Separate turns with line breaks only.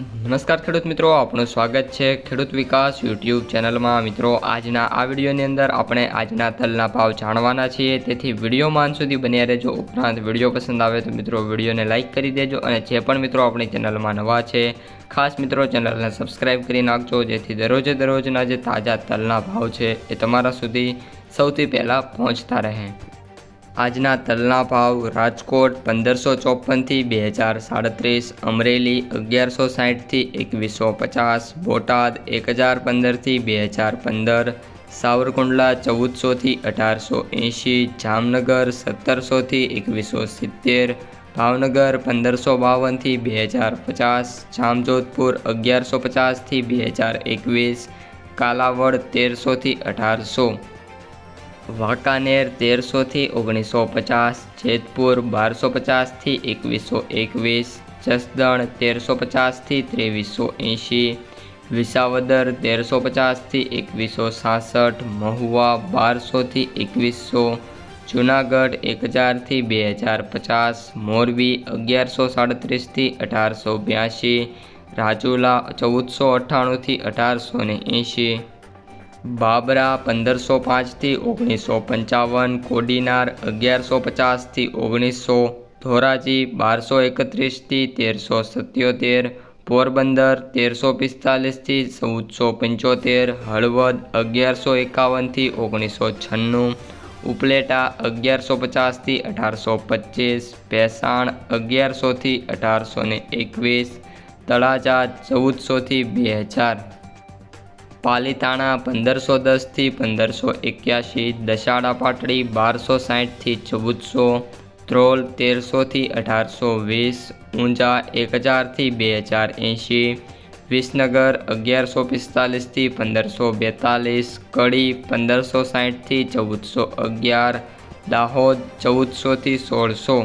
નમસ્કાર ખેડૂત મિત્રો આપણું સ્વાગત છે ખેડૂત વિકાસ યુટ્યુબ ચેનલમાં. મિત્રો, આજના આ વિડીયોની અંદર આપણે આજના તલના ભાવ જાણવાના છીએ. તેથી વિડીયોમાં અંત સુધી બન્યા રહેજો. ઉપરાંત વીડિયો પસંદ આવે તો મિત્રો વિડીયોને લાઇક કરી દેજો અને જે પણ મિત્રો આપણી ચેનલમાં નવા છે, ખાસ મિત્રો ચેનલને સબસ્ક્રાઇબ કરી નાખજો, જેથી દરરોજે દરરોજના જે તાજા તલના ભાવ છે એ તમારા સુધી સૌથી પહેલાં પહોંચતા રહે. આજના તલના ભાવ રાજકોટ પંદરસો ચોપનથી બે હજાર સાડત્રીસ, અમરેલી અગિયારસો સાઠથી એકવીસો પચાસ, બોટાદ એક હજાર પંદરથી બે હજાર પંદર, સાવરકુંડલા ચૌદસોથી અઢારસો એંશી, જામનગર સત્તરસોથી એકવીસો સિત્તેર, ભાવનગર પંદરસો બાવનથી બે હજાર પચાસ, જામજોધપુર અગિયારસો પચાસથી બે હજાર એકવીસ, કાલાવડ તેરસોથી અઢારસો. વાંકાનેર તેરસોથી ઓગણીસો પચાસ જેતપુર બારસો પચાસથી એકવીસો એકવીસ જસદણ તેરસો પચાસથી ત્રેવીસો એંશી વિસાવદર તેરસો પચાસથી એકવીસો સાસઠ મહુવા બારસોથી એકવીસો, જુનાગઢ એક હજારથી બે હજાર પચાસ મોરબી અગિયારસો સાડત્રીસથી અઢારસો બ્યાસી રાજુલા ચૌદસો અઠ્ઠાણુંથી અઢારસો ને એંશી બાબરા પંદરસો પાંચથી ઓગણીસો પંચાવન, કોડીનાર અગિયારસો પચાસથી ઓગણીસો, ધોરાજી બારસો એકત્રીસથી તેરસો સત્યોતેર, પોરબંદર તેરસો પિસ્તાલીસથી ચૌદસો પંચોતેર, હળવદ અગિયારસો એકાવનથી ઓગણીસો છન્નું, ઉપલેટા અગિયારસો પચાસથી અઢારસો પચીસ, ભેસાણ અગિયારસોથી અઢારસો ને એકવીસ, તળાજા ચૌદસોથી બે હજાર. પાલીતાણા પંદરસો દસથી પંદરસો એક્યાસી દશાડા પાટડી બારસો સાહીઠથી ચૌદસો, ત્રોલ તેરસોથી અઢારસો વીસ, ઊંઝા એક હજારથી બે હજાર એંશી, વિસનગર અગિયારસો પિસ્તાલીસથી પંદરસો બેતાલીસ, કડી પંદરસો સાહીઠથી ચૌદસો અગિયાર, દાહોદ ચૌદસોથી સોળસો